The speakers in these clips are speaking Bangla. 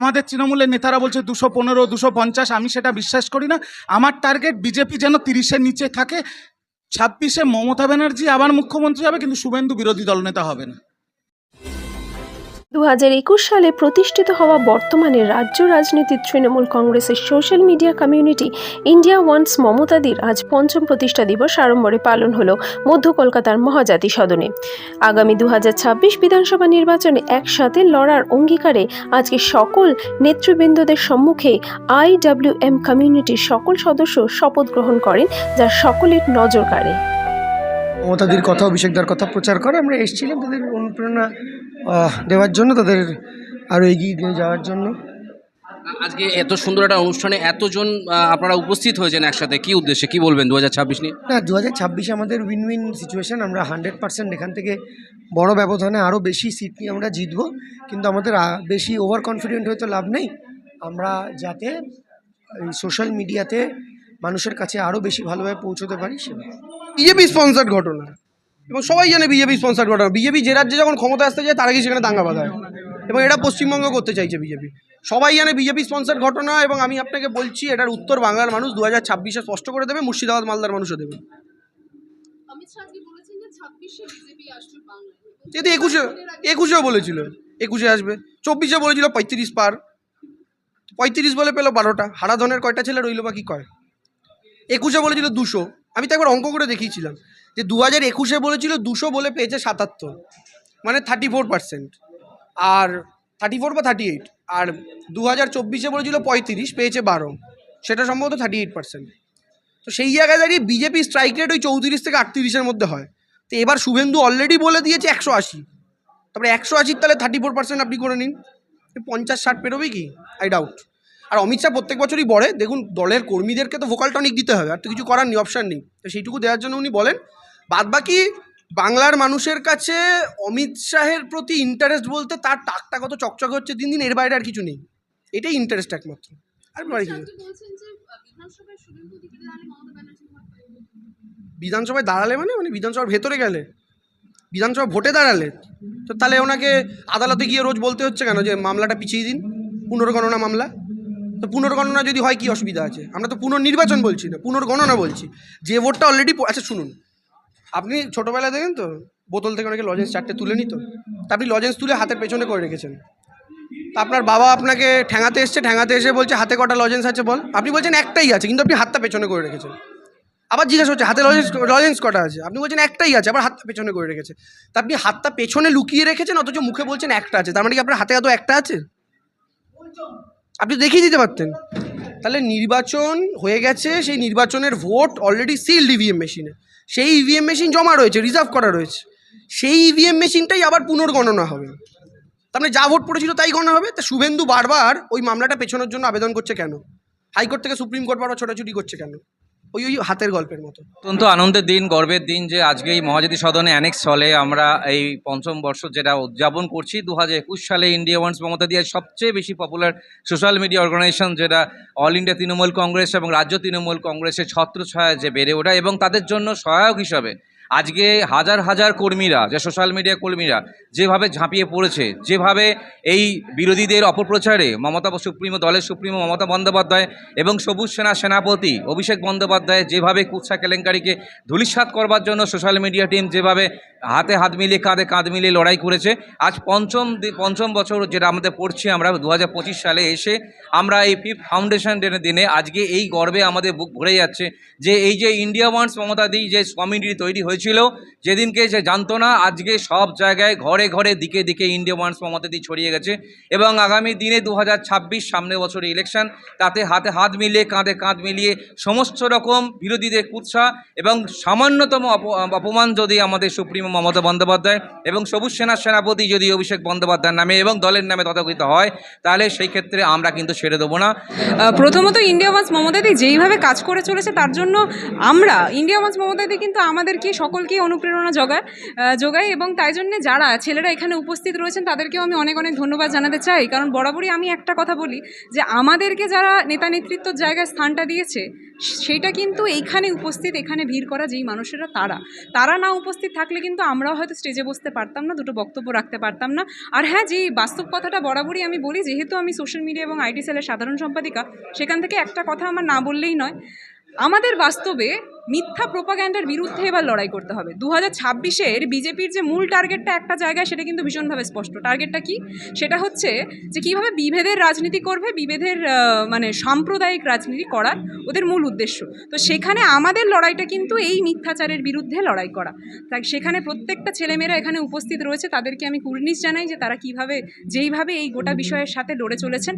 আমাদের তৃণমূলের নেতারা বলছে দুশো পনেরো, দুশো পঞ্চাশ, আমি সেটা বিশ্বাস করি না। আমার টার্গেট বিজেপি যেন তিরিশের নিচে থাকে, ছাব্বিশে মমতা ব্যানার্জি আবার মুখ্যমন্ত্রী হবে, কিন্তু শুভেন্দু বিরোধী দলনেতা হবে না। দু সালে প্রতিষ্ঠিত হওয়া বর্তমানে রাজ্য রাজনীতির তৃণমূল কংগ্রেসের সোশ্যাল মিডিয়া কমিউনিটি ইন্ডিয়া ওয়ান্স মমতাদির আজ পঞ্চম প্রতিষ্ঠা দিবস আড়ম্বরে পালন হল মধ্য কলকাতার মহাজাতি সদনে আগামী দু বিধানসভা নির্বাচনে একসাথে লড়ার অঙ্গীকারে আজকে সকল নেতৃবৃন্দদের সম্মুখে আইডব্লিউএম কমিউনিটির সকল সদস্য শপথ গ্রহণ করেন যা সকলের নজর কাড়ে। মমতাদির কথা অভিষেকদার কথা প্রচার করে, আমরা এসেছিলাম তাদের অনুপ্রেরণা দেওয়ার জন্য তাদের আরও এগিয়ে নিয়ে যাওয়ার জন্য। আজকে এত সুন্দর একটা অনুষ্ঠানে এতজন আপনারা উপস্থিত হয়েছেন একসাথে কি উদ্দেশ্যে কি বলবেন দু হাজার ছাব্বিশ নিয়ে? না দু হাজার ছাব্বিশে আমাদের উইন উইন সিচুয়েশন আমরা হান্ড্রেড পার্সেন্ট এখান থেকে বড় ব্যবধানে আরও বেশি সিট নিয়ে আমরা জিতবো। কিন্তু আমাদের বেশি ওভার কনফিডেন্ট হয়তো লাভ নেই। আমরা যাতে এই সোশ্যাল মিডিয়াতে মানুষের কাছে আরও বেশি ভালোভাবে পৌঁছতে পারি সেভাবে সেটা বিজেপি স্পন্সার্ড ঘটনা। এবং সবাই জানে বিজেপি স্পন্সার্ড ঘটনা বিজেপি যে রাজ্যে যখন ক্ষমতা আসতে যায় তারা আগে সেখানে দাঙ্গা বাঁধা হয়। এবং এটা পশ্চিমবঙ্গ করতে চাইছে বিজেপি। সবাই জানে বিজেপি স্পন্সার ঘটনা এবং আমি আপনাকে বলছি এটার উত্তর বাংলার মানুষ দু হাজার ছাব্বিশে স্পষ্ট করে দেবে মুর্শিদাবাদ মালদার মানুষও দেবে। যেহেতু একুশে একুশেও বলেছিল। একুশে আসবে। চব্বিশে বলেছিল পঁয়ত্রিশ পার। পঁয়ত্রিশ বলে পেল বারোটা। হারাধনের কয়টা ছেলে রইল বাকি কয়? একুশে বলেছিল দুশো। আমি তো একবার অঙ্ক করে দেখিয়েছিলাম। যে দু হাজার একুশে বলেছিল দুশো বলে পেয়েছে সাতাত্তর। মানে থার্টি ফোর পার্সেন্ট আর থার্টি ফোর বা থার্টি এইট আর দু হাজার চব্বিশে বলেছিল পঁয়ত্রিশ, পেয়েছে বারো। সেটা সম্ভবত থার্টি এইট পার্সেন্ট তো সেই জায়গায় দাঁড়িয়ে বিজেপি স্ট্রাইক রেট ওই চৌত্রিশ থেকে আটত্রিশের মধ্যে হয়। তো এবার শুভেন্দু অলরেডি বলে দিয়েছে একশো আশি। তারপরে একশো আশির তাহলে থার্টি ফোর পার্সেন্ট আপনি করে নিন। পঞ্চাশ, ষাট পেরোবে কি? আই ডাউট আর অমিত শাহ প্রত্যেক বছরই বলে, দেখুন, দলের কর্মীদেরকে তো ভোকাল টনিক দিতে হবে, আর তো কিছু করার নেই অপশান নেই। তো সেইটুকু দেওয়ার জন্য উনি বলেন বাদ বাকি বাংলার মানুষের কাছে অমিত শাহের প্রতি ইন্টারেস্ট বলতে তার টাকটা কত চকচকে হচ্ছে দিন দিন এর বাইরে আর কিছু নেই। এটাই ইন্টারেস্ট একমাত্র। আর। বিধানসভায় দাঁড়ালে মানে? মানে বিধানসভার ভেতরে গেলে? বিধানসভা ভোটে দাঁড়ালে? তো তাহলে ওনাকে আদালতে গিয়ে রোজ বলতে হচ্ছে কেন যে মামলাটা পিছিয়ে দিন? পুনর্গণনা মামলা? তো পুনর্গণনা যদি হয় কি অসুবিধা আছে? আমরা তো পুনর্নির্বাচন বলছি না পুনর্গণনা বলছি। যে ভোটটা অলরেডি আচ্ছা শুনুন। আপনি ছোটোবেলায় দেখেন তো, বোতল থেকে অনেকে লজেন্স চারটে তুলে নিত। তা আপনি লজেন্স তুলে হাতের পেছনে করে রেখেছেন। আপনার বাবা আপনাকে ঠ্যাঙাতে এসছে ঠ্যাঙাতে এসে বলছে, হাতে কটা লজেন্স আছে বল? আপনি বলছেন একটাই আছে, কিন্তু আপনি হাতটা পেছনে করে রেখেছেন। আবার জিজ্ঞাসা হচ্ছে, হাতে লজেন্স লজেন্স কটা আছে? আপনি বলছেন একটাই আছে, আবার হাতটা পেছনে করে রেখেছে। তা আপনি হাতটা পেছনে লুকিয়ে রেখেছেন, অথচ মুখে বলছেন একটা আছে, তার মানে কি আপনার হাতে এত একটা আছে? আপনি দেখিয়ে দিতে পারতেন। তাহলে নির্বাচন হয়ে গেছে, সেই নির্বাচনের ভোট অলরেডি সিলড ইভিএম মেশিনে সেই ইভিএম মেশিন জমা রয়েছে রিজার্ভ করা রয়েছে। সেই ইভিএম মেশিনটাই আবার পুনর্গণনা হবে। তার মানে যা ভোট পড়েছিল তাই গণনা হবে। তা শুভেন্দু বারবার ওই মামলাটা পেছনের জন্য আবেদন করছে কেন? হাইকোর্ট থেকে সুপ্রিম কোর্ট বারবার ছোটাছুটি করছে কেন? ওই ওই হাতের গল্পের মতো। অত্যন্ত আনন্দের দিন, গর্বের দিন যে আজকে এই মহাজাতি সদনে অ্যানেক্স হলে আমরা এই পঞ্চম বর্ষ যেটা উদযাপন করছি দু হাজার একুশ সালে ইন্ডিয়া ওয়ান্স মমতা দিয়ে সবচেয়ে বেশি পপুলার সোশ্যাল মিডিয়া অর্গানাইজেশন যেটা অল ইন্ডিয়া তৃণমূল কংগ্রেস এবং রাজ্য তৃণমূল কংগ্রেসের ছত্রছায়া যে বেড়ে ওঠা এবং তাদের জন্য সহায়ক হিসাবে আজকে হাজার হাজার কর্মীরা, যে সোশ্যাল মিডিয়া কর্মীরা যেভাবে ঝাঁপিয়ে পড়েছে, যেভাবে এই বিরোধীদের অপপ্রচারে মমতা সুপ্রিমো, দলের সুপ্রিমো মমতা বন্দ্যোপাধ্যায় এবং সবুজ সেনা সেনাপতি অভিষেক বন্দ্যোপাধ্যায় যেভাবে কুৎসা কেলেঙ্কারিকে ধূলিসাৎ করবার জন্য সোশ্যাল মিডিয়া টিম যেভাবে হাতে হাত মিলিয়ে, কাঁধে কাঁধ মিলিয়ে লড়াই করেছে, আজ পঞ্চম দি- পঞ্চম বছর যেটা আমাদের পড়ছি আমরা দু হাজার পঁচিশ সালে এসে আমরা এই ফিফ ফাউন্ডেশন দিনে আজকে এই গর্বে আমাদের বুক ভরে যাচ্ছে যে এই যে ইন্ডিয়া ওয়ান্স মমতা মমতাদি যে কমিউনিটি তৈরি হয়েছিল যেদিনকে সে জানতো না, আজকে সব জায়গায় ঘরে ঘরে দিকে দিকে ইন্ডিয়া ওয়ান্স মমতাদি ছড়িয়ে গেছে এবং আগামী দিনে দু হাজার ছাব্বিশ সামনে বছর ইলেকশন, তাতে হাতে হাত মিলিয়ে, কাঁধে কাঁধ মিলিয়ে সমস্ত রকম বিরোধীদের কুৎসা এবং সামান্যতম অপ- অপমান যদি আমাদের সুপ্রিমো মমতা বন্দ্যোপাধ্যায় এবং সবুজ সেনার সেনাপতি যদি অভিষেক বন্দ্যোপাধ্যায়ের নামে এবং দলের নামে তথাকথিত হয়, তাহলে সেই ক্ষেত্রে আমরা কিন্তু ছেড়ে দেবো না। প্রথমত ইন্ডিয়া ওয়ান্স মমতাদি যেইভাবে কাজ করে চলেছে, তার জন্য আমরা, ইন্ডিয়া ওয়ান্স মমতাদি কিন্তু আমাদেরকে সকলকেই অনুপ্রেরণা জোগায় যোগায় এবং তাই জন্য যারা ছেলেরা এখানে উপস্থিত রয়েছেন তাদেরকেও আমি অনেক অনেক ধন্যবাদ জানাতে চাই। কারণ বরাবরই আমি একটা কথা বলি যে আমাদেরকে যারা নেতা নেতৃত্বর জায়গায় স্থানটা দিয়েছে, সেটা কিন্তু এইখানে উপস্থিত, এখানে ভিড় করা যেই মানুষেরা তারা। তারা না উপস্থিত থাকলে কিন্তু আমরাও হয়তো স্টেজে বসতে পারতাম না, দুটো বক্তব্য রাখতে পারতাম না। আর হ্যাঁ যে বাস্তব কথাটা বরাবরই আমি বলি, যেহেতু আমি সোশ্যাল মিডিয়া এবং আইটি সেলের সাধারণ সম্পাদিকা, সেখান থেকে একটা কথা আমার না বললেই নয়। আমাদের বাস্তবে মিথ্যা প্রোপাগ্যান্ডার বিরুদ্ধে এবার লড়াই করতে হবে। দু হাজার ছাব্বিশের বিজেপির যে মূল টার্গেটটা একটা জায়গায়, সেটা কিন্তু ভীষণভাবে স্পষ্ট। টার্গেটটা কি? সেটা হচ্ছে যে কীভাবে বিভেদের রাজনীতি করবে, বিভেদের মানে সাম্প্রদায়িক রাজনীতি করার ওদের মূল উদ্দেশ্য। তো সেখানে আমাদের লড়াইটা কিন্তু এই মিথ্যাচারের বিরুদ্ধে লড়াই করা। তাই সেখানে প্রত্যেকটা ছেলেমেয়েরা এখানে উপস্থিত রয়েছে। তাদেরকে আমি কুর্নিশ জানাই যে তারা কীভাবে, যেইভাবে এই গোটা বিষয়ের সাথে লড়ে চলেছেন।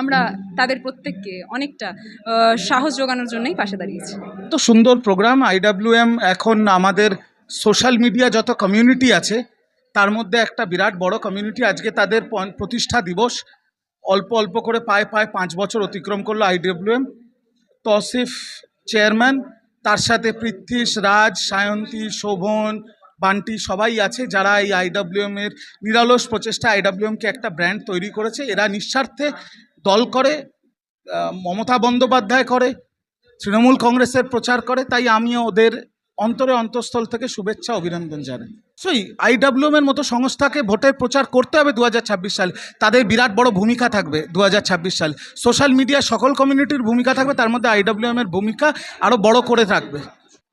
আমরা তাদের প্রত্যেককে অনেকটা সাহস যোগানোর জন্যই পাশে দাঁড়িয়েছি। তো সুন্দর প্রোগ্রাম আইডাব্লিউএম এখন আমাদের সোশ্যাল মিডিয়া যত কমিউনিটি আছে, তার মধ্যে একটা বিরাট বড় কমিউনিটি আজকে তাদের প্রতিষ্ঠা দিবস, অল্প অল্প করে পায়ে পায়ে পাঁচ বছর অতিক্রম করল আইডাব্লিউএম তসিফ চেয়ারম্যান তার সাথে পৃথ্বীশ রাজ, সায়ন্তী, শোভন, বান্টি সবাই আছে, যারা এই আইডাব্লিউএম এর নিরলস প্রচেষ্টা আইডাব্লিউএমকে একটা ব্র্যান্ড তৈরি করেছে। এরা নিঃস্বার্থে দল করে মমতা বন্দ্যোপাধ্যায় করে, তৃণমূল কংগ্রেসের প্রচার করে, তাই আমিও ওদের অন্তরে অন্তঃস্থল থেকে শুভেচ্ছা, অভিনন্দন জানাই। সেই আইডাব্লিউএম এর মতো সংস্থাকে ভোটের প্রচার করতে হবে দু সালে। তাদের বিরাট বড় ভূমিকা থাকবে দু হাজার ছাব্বিশ সাল। সোশ্যাল মিডিয়া সকল কমিউনিটির ভূমিকা থাকবে, তার মধ্যে আইডাব্লিউএম এর ভূমিকা আরও বড় করে থাকবে।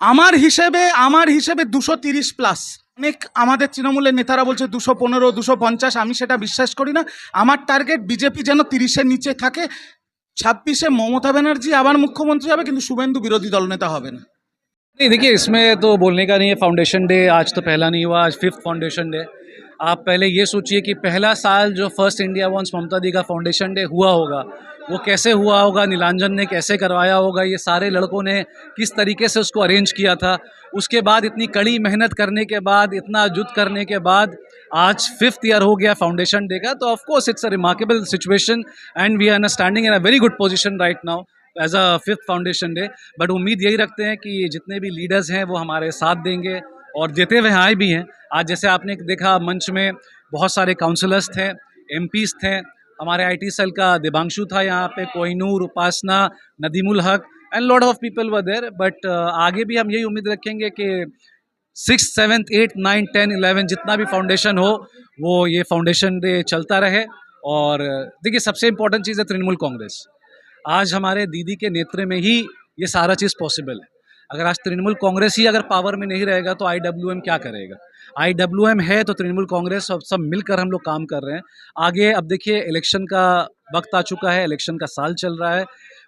আমার হিসেবে আমার হিসেবে দুশো প্লাস। অনেক আমাদের তৃণমূলের নেতারা বলছে দুশো পনেরো দুশো পঞ্চাশ আমি সেটা বিশ্বাস করি না আমার টার্গেট বিজেপি যেন তিরিশের নিচে থাকে ছাব্বিশে মমতা ব্যানার্জি আবার মুখ্যমন্ত্রী হবে কিন্তু শুভেন্দু বিরোধী দলনেতা হবে না नहीं देखिए इसमें तो बोलने का नहीं है फाउंडेशन डे आज तो पहला नहीं हुआ आज फिफ्थ फाउंडेशन डे आप पहले ये सोचिए कि पहला साल जो first India once Mamata di का फाउंडेशन डे हुआ होगा वो कैसे हुआ होगा, नीलांजन ने कैसे करवाया होगा, ये सारे लड़कों ने किस तरीके से उसको अरेंज किया था? उसके बाद इतनी कड़ी मेहनत करने के बाद, इतना जुट करने के बाद, आज फिफ्थ ईयर हो गया फाउंडेशन डे का तो of course it's a remarkable situation and we are standing in a very good position right now as a fifth foundation day but उम्मीद यही रखते हैं कि जितने भी लीडर्स हैं, वो हमारे साथ देंगे और देते हुए आए भी हैं। आज जैसे आपने देखा, मंच में बहुत सारे काउंसलर्स थे एम थे हमारे आईटी सेल का दिबांशु था यहाँ पे, Kohinoor, Upasana, Nadimul Haque and lot of people were there but आगे भी हम यही उम्मीद रखेंगे कि six seventh eight nine ten eleven जितना भी फाउंडेशन हो, वो ये फाउंडेशन डे चलता रहे। और देखिए, सबसे इम्पोर्टेंट चीज़ है तृणमूल कांग्रेस। आज हमारे दीदी के नेतृत्व में ही ये सारा चीज़ पॉसिबल है। अगर आज तृणमूल कांग्रेस ही अगर पावर में नहीं रहेगा तो आईडब्ल्यूएम क्या करेगा? आईडब्ल्यूएम है तो तृणमूल कांग्रेस और सब मिलकर हम लोग काम कर रहे हैं। आगे, अब देखिए इलेक्शन का वक्त आ चुका है इलेक्शन का साल चल रहा है।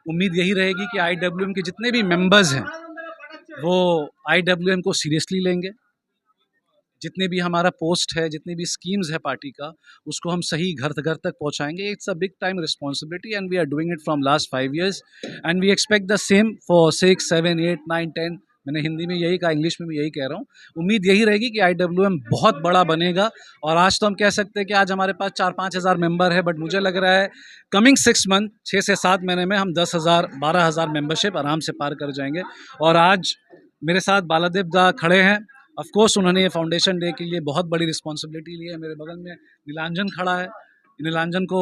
उम्मीद यही रहेगी कि आईडब्ल्यूएम के जितने भी मेंबर्स हैं, वो आईडब्ल्यूएम को सीरियसली लेंगे। जितने भी हमारा पोस्ट है, जितनी भी स्कीम्स है पार्टी का, उसको हम सही घर घर तक पहुंचाएँगे। It's a big time responsibility and we are doing it from last five years and we expect the same for six seven eight nine ten मैंने हिंदी में यही कहा इंग्लिश में भी यही कह रहा हूँ। उम्मीद यही रहेगी कि आईडब्ल्यूएम बहुत बड़ा बनेगा और आज तो हम कह सकते हैं कि आज हमारे पास चार, पाँच हज़ार मेंबर है बट मुझे लग रहा है कमिंग सिक्स मंथ छः से सात महीने में हम दस हज़ार, बारह हज़ार मेम्बरशिप आराम से पार कर जाएँगे। और आज मेरे साथ बालादेव दा खड़े हैं। ऑफ़ कोर्स उन्होंने ये फाउंडेशन डे के लिए बहुत बड़ी रिस्पॉन्सिबिलिटी ली है। मेरे बगल में नीलांजन खड़ा है। नीलांजन को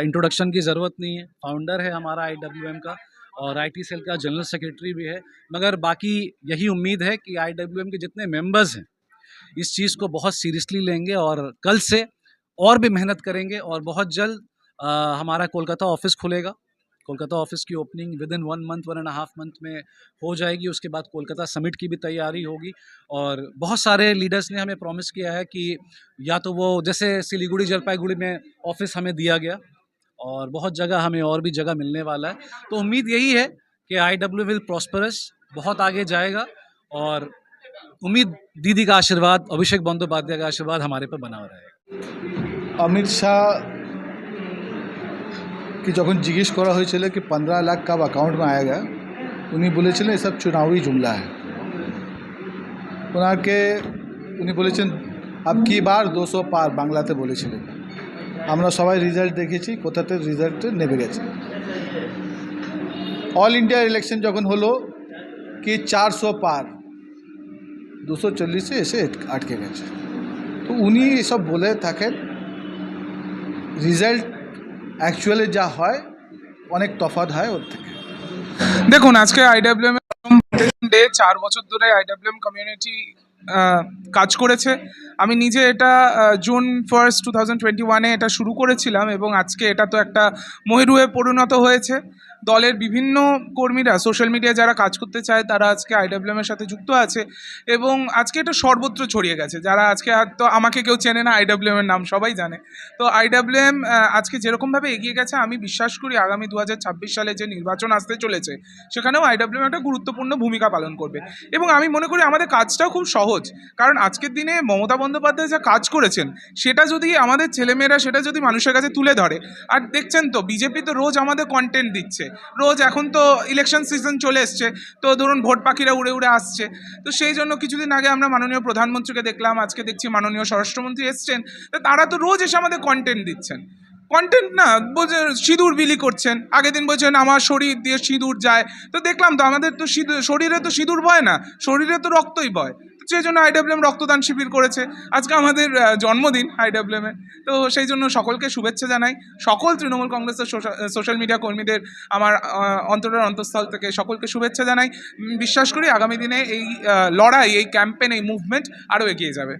इंट्रोडक्शन की ज़रूरत नहीं है। फाउंडर है हमारा आईडब्ल्यूएम का और आईटी सेल का जनरल सेक्रेटरी भी है। मगर बाकी यही उम्मीद है कि आईडब्ल्यूएम के जितने मेंबर्स हैं, इस चीज़ को बहुत सीरियसली लेंगे और कल से और भी मेहनत करेंगे और बहुत जल्द हमारा कोलकाता ऑफ़िस खुलेगा। कोलकाता ऑफ़िस की opening within one month one and half month में हो जाएगी। उसके बाद कोलकाता समिट की भी तैयारी होगी। और बहुत सारे लीडर्स ने हमें प्रॉमिस किया है कि या तो वो जैसे सिलीगुड़ी जलपाईगुड़ी में ऑफ़िस हमें दिया गया और बहुत जगह हमें और भी जगह मिलने वाला है। तो उम्मीद यही है कि आई डब्ल्यू विल प्रॉस्परस बहुत आगे जाएगा और उम्मीद दीदी का आशीर्वाद, अभिषेक बंदोपाध्याय का आशीर्वाद हमारे पर बना रहेगा। अमित शाह কি যখন জিজ্ঞেস করা হয়েছিল কি পনেরো লাখ কাব অ্যাকাউন্ট অ্যাকাউন্টে আয়েগা উনি বলেছিলেন এসব চুনাবি জুমলা হ্যাঁ ওনাকে উনি বলেছেন আব কি বার দুশো পার বাংলাতে বলেছিলেন আমরা সবাই রেজাল্ট দেখেছি কোথাতে রেজাল্ট নেমে গেছে অল ইন্ডিয়া ইলেকশন যখন হলো কি চারশো পার দুশো চল্লিশে এসে আটকে গেছে তো উনি এসব বলে থাকেন রেজাল্ট অ্যাকচুয়ালি যা হয়, অনেক তফাত হয় ওর থেকে। দেখুন, আজকে আইডাব্লিউএম ডে চার বছর ধরে আইডাব্লিউএম কমিউনিটি কাজ করেছে। আমি নিজে এটা June first two thousand twenty ওয়ানে এটা শুরু করেছিলাম এবং আজকে এটা তো একটা ময়ূরুয়ে পরিণত হয়েছে। দলের বিভিন্ন কর্মীরা সোশ্যাল মিডিয়ায় যারা কাজ করতে চায়, তারা আজকে আইডাব্লিউএম এর সাথে যুক্ত আছে এবং আজকে এটা সর্বত্র ছড়িয়ে গেছে। যারা আজকে তো আমাকে কেউ চেনে না আইডাব্লিউএম এর নাম সবাই জানে। তো আইডাব্লিউএম আজকে যেরকমভাবে এগিয়ে গেছে, আমি বিশ্বাস করি আগামী দু হাজার ছাব্বিশ সালে যে নির্বাচন আসতে চলেছে, সেখানেও আইডাব্লিউএম একটা গুরুত্বপূর্ণ ভূমিকা পালন করবে। এবং আমি মনে করি আমাদের কাজটাও খুব সহজ, কারণ আজকের দিনে মমতা বন্দ্যোপাধ্যায় যা কাজ করেছেন, সেটা যদি আমাদের ছেলেমেয়েরা, সেটা যদি মানুষের কাছে তুলে ধরে, আর দেখছেন তো, বিজেপি তো রোজ আমাদের কন্টেন্ট দিচ্ছে রোজ এখন তো ইলেকশন সিজন চলে এসছে, তো ধরুন ভোট পাখিরা উড়ে উড়ে আসছে, তো সেই জন্য কিছুদিন আগে আমরা মাননীয় প্রধানমন্ত্রীকে দেখলাম, আজকে দেখছি মাননীয় স্বরাষ্ট্রমন্ত্রী এসছেন, তো তারা তো রোজ এসে আমাদের কন্টেন্ট দিচ্ছেন। কন্টেন্ট না, বলছে সিঁদুর বিলি করছেন, আগের দিন বলছেন আমার শরীর দিয়ে সিঁদুর যায়, তো দেখলাম তো আমাদের তো সিঁদুর শরীরে তো সিঁদুর বয় না, শরীরে তো রক্তই বয়। সেই জন্য আইডাব্লিউএম রক্তদান শিবির করেছে। আজকে আমাদের জন্মদিন জন্মদিন আইডাব্লিউএমের তো সেই জন্য সকলকে শুভেচ্ছা জানাই। সকল তৃণমূল কংগ্রেসের সোশ্যাল মিডিয়া কর্মীদের আমার অন্তরের অন্তঃস্থল থেকে সকলকে শুভেচ্ছা জানাই। বিশ্বাস করি আগামী দিনে এই লড়াই, এই ক্যাম্পেন এই মুভমেন্ট আরও এগিয়ে যাবে।